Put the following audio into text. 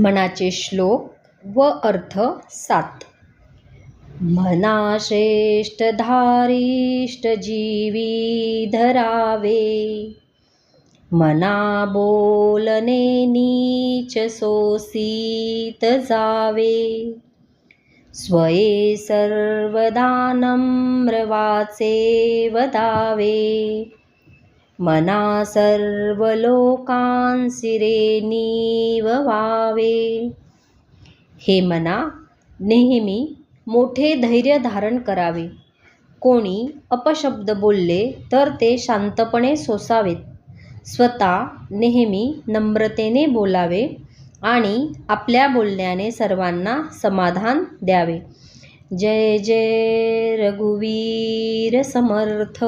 मनाचे श्लोक व अर्थ सात. मनाश्रेष्ठ श्रेष्ठ धारिष्ट जीवी धरावे. मना बोलने नीच सोसीत जावे. स्वये सर्वदा नम्र वाचे वदावे मना सर्व लोकांसी रे नीववावे हे मना नेहमी मोठे धैर्य धारण करावे. कोणी अपशब्द बोलले तर ते शांतपणे सोसावेत. स्वतः नेहमी नम्रतेने बोलावे आणि आपल्या बोलण्याने सर्वांना समाधान द्यावे. जय जय रघुवीर समर्थ!